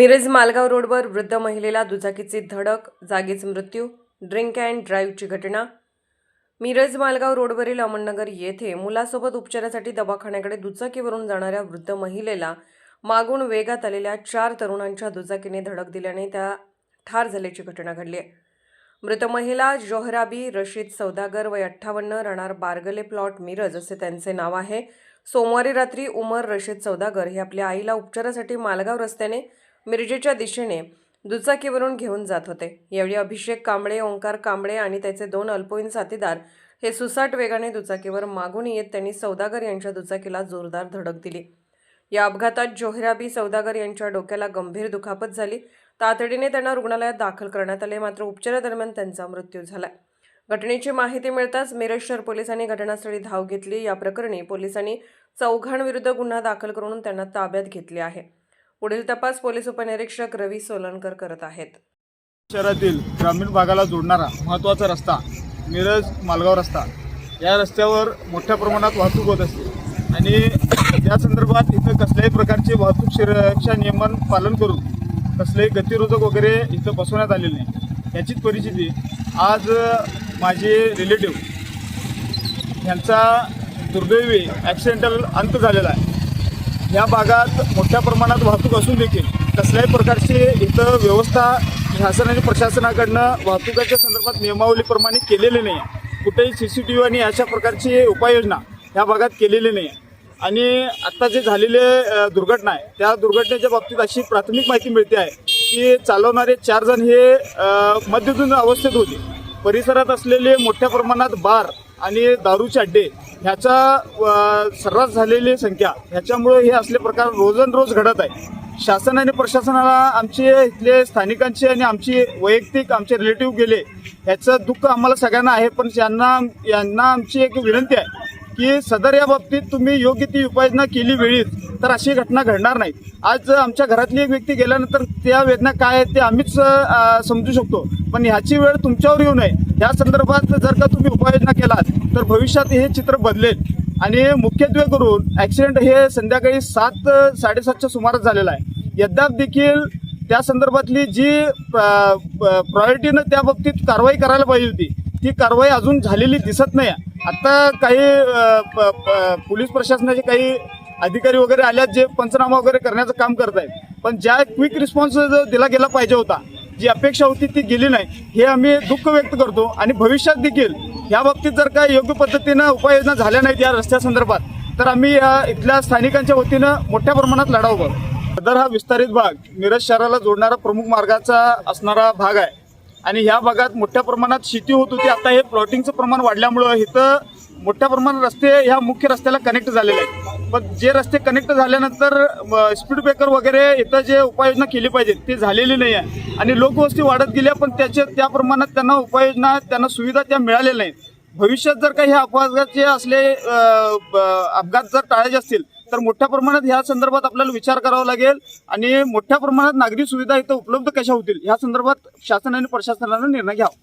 मिरज मालगाव रोडवर वृद्ध महिलेला दुचाकीची धडक जागीच मृत्यू ड्रिंक अँड ड्राईव्हची घटना. मिरज मालगाव रोडवरील अमननगर येथे मुलासोबत उपचारासाठी दवाखान्याकडे दुचाकीवरून जाणाऱ्या वृद्ध महिलेला मागून वेगात आलेल्या चार तरुणांच्या दुचाकीने धडक दिल्याने त्या ठार झाल्याची घटना घडली आहे. मृत महिला जोहराबी रशीद सौदागर वय अठ्ठावन्न राहणार बारगले प्लॉट मिरज असे त्यांचे नाव आहे. सोमवारी रात्री उमर रशीद सौदागर हे आपल्या आईला उपचारासाठी मालगाव रस्त्याने मिरजेच्या दिशेने दुचाकीवरून घेऊन जात होते. यावेळी अभिषेक कांबळे ओंकार कांबळे आणि त्याचे दोन अल्पवयीन साथीदार हे सुसाट वेगाने दुचाकीवर मागून येत त्यांनी सौदागर यांच्या दुचाकीला जोरदार धडक दिली. या अपघातात जोहराबी सौदागर यांच्या डोक्याला गंभीर दुखापत झाली. तातडीने त्यांना रुग्णालयात दाखल करण्यात आले मात्र उपचारादरम्यान त्यांचा मृत्यू झाला घटनेची माहिती मिळताच मिरज शहर पोलिसांनी घटनास्थळी धाव घेतली. या प्रकरणी पोलिसांनी चौघांविरुद्ध गुन्हा दाखल करून त्यांना ताब्यात घेतले आहे. पुढील तपास पोलीस उपनिरीक्षक रवी सोलनकर करत आहेत. शहरातील ग्रामीण भागाला जोडणारा महत्त्वाचा रस्ता मिरज मालगाव रस्ता. या रस्त्यावर मोठ्या प्रमाणात वाहतूक होत असते. आणि या संदर्भात इथं कसल्याही प्रकारचे वाहतूक सुरक्षा नियमन पालन करून कसलेही गतिरोधक वगैरे इथं बसवण्यात आलेले नाही. याचीच परिस्थिती आज माझे रिलेटिव्ह यांचा दुर्दैवी ॲक्सिडेंटल अंत झालेला आहे. या भागात मोठ्या प्रमाणात वाहतूक असून देखील कसल्याही प्रकारची इथं व्यवस्था शासन आणि प्रशासनाकडनं वाहतुकाच्या संदर्भात नियमावलीप्रमाणे केलेली नाही. आहे कुठेही सी सी टी व्ही आणि अशा प्रकारची उपाययोजना या भागात केलेली नाही. आहे आणि आत्ता जे झालेले दुर्घटना आहे त्या दुर्घटनेच्या बाबतीत अशी प्राथमिक माहिती मिळते आहे की चालवणारे चार जण हे मध्यजून अवस्थेत होते. परिसरात असलेले मोठ्या प्रमाणात बार आणि दारूचे अड्डे ह्याचा सर्रास झालेली संख्या ह्याच्यामुळे हे असले प्रकार रोजनरोज घडत आहे शासन आणि प्रशासनाला आमचे इथले स्थानिकांचे आणि आमची वैयक्तिक आमचे रिलेटिव्ह गेले ह्याचं दुःख आम्हाला सगळ्यांना आहे पण यांना यांना आमची एक विनंती आहे की सदर या बाबतीत तुम्ही योग्य ती उपाययोजना केली वेळीच तर अशी घटना घडणार नाही. आज आमच्या घरातली एक व्यक्ती गेल्यानंतर त्या वेदना काय आहेत ते आम्हीच समजू शकतो पण ह्याची वेळ तुमच्यावर येऊ नये. या संदर्भात जर का तुम्ही उपाययोजना केलात तर भविष्यात हे चित्र बदलेल. आणि मुख्यत्वे करून ॲक्सिडेंट हे संध्याकाळी सात साडेसातच्या सुमारास झालेला आहे. यद्याप देखील त्या संदर्भातली जी प्रायोरिटीनं त्या बाबतीत कारवाई करायला पाहिजे होती ती कारवाई अजून झालेली दिसत नाही. आहे. आता काही प- पोलीस प्रशासनाचे काही अधिकारी वगैरे आल्यात जे पंचनामा वगैरे करण्याचं काम करत आहेत पण ज्या क्विक रिस्पॉन्स जो दिला गेला पाहिजे होता जी अपेक्षा होती ती गेली नाही हे आम्ही दुःख व्यक्त करतो आणि भविष्यात देखील या बाबतीत जर काय योग्य पद्धतीनं उपाययोजना झाल्या नाहीत या रस्त्यासंदर्भात तर आम्ही या इथल्या स्थानिकांच्या वतीनं मोठ्या प्रमाणात लढा उभारू सदर हा विस्तारित भाग मिरज शहराला जोडणारा प्रमुख मार्गाचा असणारा भाग आहे. आणि ह्या भागात मोठ्या प्रमाणात शेती होत होती आता हे प्लॉटिंगचं प्रमाण वाढल्यामुळं इथं मोठ्या प्रमाणात रस्ते ह्या मुख्य रस्त्याला कनेक्ट झालेले आहेत. पण जे रस्ते कनेक्ट झाल्यानंतर स्पीड ब्रेकर वगैरे इथं जे उपाययोजना केली पाहिजे ते झालेली नाही आहे. आणि लोकवस्ती वाढत गेल्या पण त्याचे त्या प्रमाणात त्यांना उपाययोजना त्यांना सुविधा त्या मिळालेल्या नाहीत. भविष्यात जर काही ह्या अपघाताचे असले ब- अपघात जर टाळायचे असतील तर मोठ्या प्रमाणात ह्या संदर्भात आपल्याला विचार करावा लागेल. आणि मोठ्या प्रमाणात नागरी सुविधा इथं उपलब्ध कशा होतील ह्या संदर्भात शासन आणि प्रशासनानं निर्णय घ्यावा.